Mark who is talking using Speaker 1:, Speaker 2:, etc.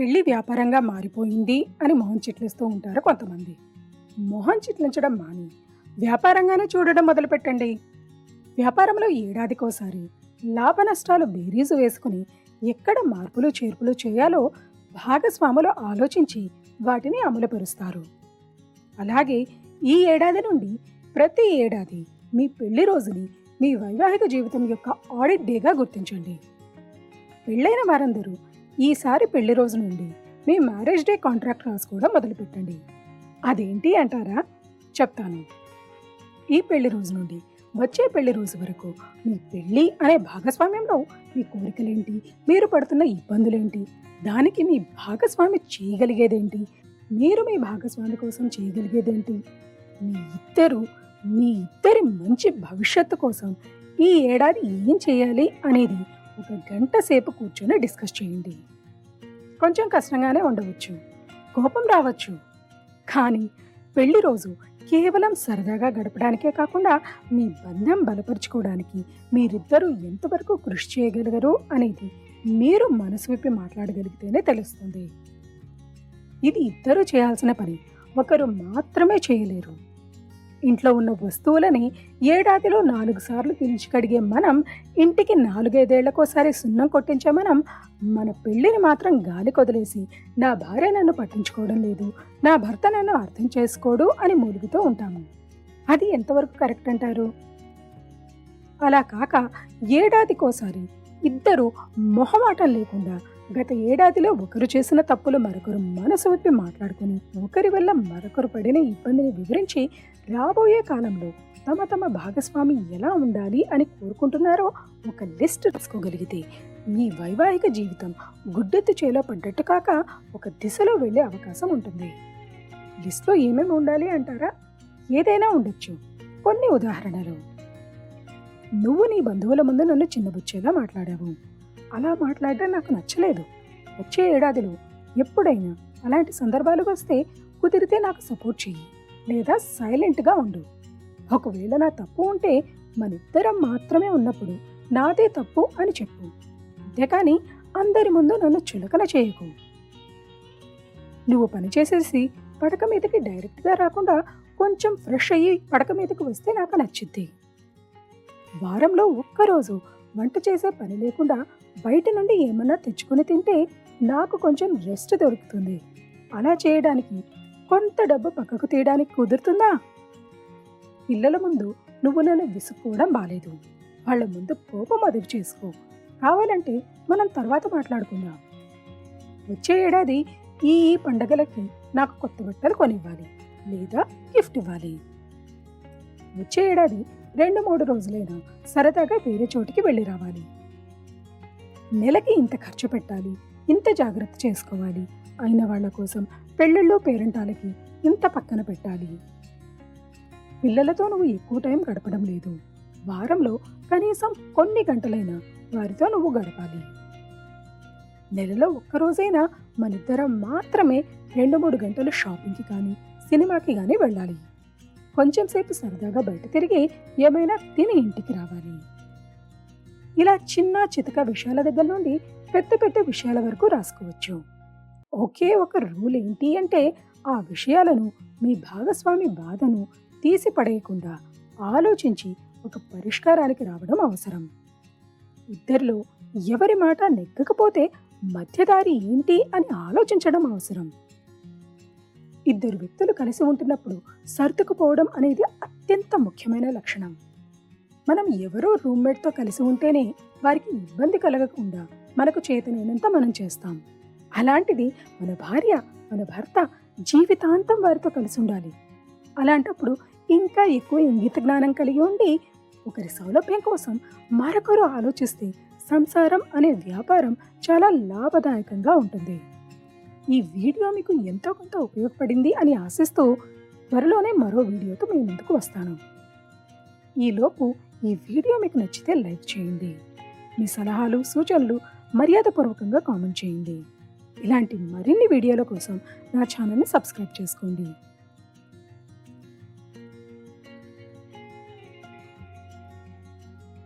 Speaker 1: పెళ్ళి వ్యాపారంగా మారిపోయింది అని మొహం చిట్లిస్తూ ఉంటారు కొంతమంది. మొహం చిట్లించడం మాని వ్యాపారంగానే చూడడం మొదలుపెట్టండి. వ్యాపారంలో ఏడాదికోసారి లాభ నష్టాలు బేరీజు వేసుకుని ఎక్కడ మార్పులు చేర్పులు చేయాలో భాగస్వాములు ఆలోచించి వాటిని అమలుపరుస్తారు. అలాగే ఈ ఏడాది నుండి ప్రతి ఏడాది మీ పెళ్ళి రోజుని మీ వైవాహిక జీవితం యొక్క ఆడిట్ డేగా గుర్తించండి. పెళ్ళైన వారందరూ ఈసారి పెళ్ళి రోజు నుండి మీ మ్యారేజ్ డే కాంట్రాక్ట్ రాసుకోవడం మొదలుపెట్టండి. అదేంటి అంటారా? చెప్తాను. ఈ పెళ్ళి రోజు నుండి వచ్చే పెళ్ళి రోజు వరకు మీ పెళ్ళి అనే భాగస్వామ్యంలో మీ కోరికలేంటి? మీరు పడుతున్న ఇబ్బందులేంటి? దానికి మీ భాగస్వామి చేయగలిగేదేంటి? మీరు మీ భాగస్వామి కోసం చేయగలిగేదేంటి? మీ ఇద్దరు మీ ఇద్దరి మంచి భవిష్యత్తు కోసం ఈ ఏడాది ఏం చేయాలి అనేది ఒక గంట సేపు కూర్చొని డిస్కస్ చేయండి. కొంచెం కష్టంగానే ఉండవచ్చు. కోపం రావచ్చు. కానీ పెళ్ళి రోజు కేవలం సరదాగా గడపడానికే కాకుండా మీ బంధం బలపరుచుకోవడానికి మీరిద్దరూ ఎంతవరకు కృషి చేయగలగరు అనేది మీరు మనసు విప్పి మాట్లాడగలిగితేనే తెలుస్తుంది. ఇది ఇద్దరూ చేయాల్సిన పని. ఒకరు మాత్రమే చేయలేరు. ఇంట్లో ఉన్న వస్తువులని ఏడాదిలో నాలుగు సార్లు పిలిచి కడిగే మనం ఇంటికి నాలుగైదేళ్ళకోసారి సున్నం కొట్టించే మనం మన పెళ్ళిని మాత్రం గాలి కొదిలేసి నా భార్య నన్ను పట్టించుకోవడం లేదు నా భర్త నన్ను అర్థం చేసుకోడు అని మూలుగుతూ ఉంటాము. అది ఎంతవరకు కరెక్ట్ అంటారు? అలా కాక ఏడాదికోసారి ఇద్దరు మొహమాటం లేకుండా గత ఏడాదిలో ఒకరు చేసిన తప్పులు మరొకరు మనసు విప్పి మాట్లాడుకుని ఒకరి వల్ల మరొకరు పడిన ఇబ్బందిని వివరించి రాబోయే కాలంలో తమ తమ భాగస్వామి ఎలా ఉండాలి అని కోరుకుంటున్నారో ఒక లిస్ట్ రాసుకోగలిగితే మీ వైవాహిక జీవితం గుడ్డెత్తి చేలో పడ్డట్టు కాక ఒక దిశలో వెళ్ళే అవకాశం ఉంటుంది. లిస్ట్లో ఏమేమి ఉండాలి అంటారా? ఏదైనా ఉండొచ్చు. కొన్ని ఉదాహరణలు. నువ్వు నీ బంధువుల ముందు నన్ను చిన్నబుచ్చేలా మాట్లాడావు. అలా మాట్లాడడం నాకు నచ్చలేదు. వచ్చే ఏడాదిలో ఎప్పుడైనా అలాంటి సందర్భాలు వస్తే కుదిరితే నాకు సపోర్ట్ చెయ్యి లేదా సైలెంట్గా ఉండు. ఒకవేళ నా తప్పు ఉంటే మనిద్దరం మాత్రమే ఉన్నప్పుడు నాదే తప్పు అని చెప్పు. అంతేకాని అందరి ముందు నన్ను చులకన చేయకు. నువ్వు పని చేసేసి పడక మీదకి డైరెక్ట్గా రాకుండా కొంచెం ఫ్రెష్ అయ్యి పడక మీదకి వస్తే నాకు నచ్చిద్ది. వారంలో ఒక్కరోజు వంట చేసే పని లేకుండా బయట నుండి ఏమన్నా తెచ్చుకొని తింటే నాకు కొంచెం రెస్ట్ దొరుకుతుంది. అలా చేయడానికి కొంత డబ్బు పక్కకు తీయడానికి కుదురుతుందా? పిల్లల ముందు నువ్వు నన్ను విసుక్కోవడం బాలేదు. వాళ్ళ ముందు కోపం అదుపు చేసుకో. కావాలంటే మనం తర్వాత మాట్లాడుకుందాం. వచ్చే ఏడాది ఈ ఈ పండగలకి నాకు కొత్త బట్టలు కొనివ్వాలి లేదా గిఫ్ట్ ఇవ్వాలి. వచ్చే ఏడాది రెండు మూడు రోజులైనా సరదాగా వేరే చోటికి వెళ్ళి రావాలి. నెలకి ఇంత ఖర్చు పెట్టాలి ఇంత జాగ్రత్త చేసుకోవాలి. అయిన వాళ్ళ కోసం పెళ్ళిళ్ళు పేరెంటాలకి ఇంత పక్కన పెట్టాలి. పిల్లలతో నువ్వు ఎక్కువ టైం గడపడం లేదు. వారంలో కనీసం కొన్ని గంటలైనా వారితో నువ్వు గడపాలి. నెలలో ఒక్కరోజైనా మనిద్దరం మాత్రమే రెండు మూడు గంటలు షాపింగ్కి కానీ సినిమాకి కానీ వెళ్ళాలి. కొంచెం సేపు సరదాగా బయట తిరిగి ఏమైనా తిని ఇంటికి రావాలి. ఇలా చిన్న చితక విషయాల దగ్గర నుండి పెద్ద పెద్ద విషయాల వరకు రాసుకోవచ్చు. ఒకే ఒక రూల్ ఏంటి అంటే ఆ విషయాలను మీ భాగస్వామి బాధను తీసి పడేయకుండా ఆలోచించి ఒక పరిష్కారానికి రావడం అవసరం. ఇద్దరిలో ఎవరి మాట నెగ్గకపోతే మధ్యదారి ఏంటి అని ఆలోచించడం అవసరం. ఇద్దరు వ్యక్తులు కలిసి ఉంటున్నప్పుడు సర్దుకుపోవడం అనేది అత్యంత ముఖ్యమైన లక్షణం. మనం ఎవరో రూమ్మేట్తో కలిసి ఉంటేనే వారికి ఇబ్బంది కలగకుండా మనకు చేతనైనంత మనం చేస్తాం. అలాంటిది మన భార్య మన భర్త జీవితాంతం వారితో కలిసి ఉండాలి. అలాంటప్పుడు ఇంకా ఎక్కువ ఇంగిత జ్ఞానం కలిగి ఉండి ఒకరి సౌలభ్యం కోసం మరొకరు ఆలోచిస్తే సంసారం అనే వ్యాపారం చాలా లాభదాయకంగా ఉంటుంది. ఈ వీడియో మీకు ఎంతో కొంత ఉపయోగపడింది అని ఆశిస్తూ త్వరలోనే మరో వీడియోతో మీ ముందుకు వస్తాను. ఈలోపు ఈ వీడియో మీకు నచ్చితే లైక్ చేయండి. మీ సలహాలు సూచనలు మర్యాదపూర్వకంగా కామెంట్ చేయండి. ఇలాంటి మరిన్ని వీడియోల కోసం నా ఛానల్ని సబ్స్క్రైబ్ చేసుకోండి.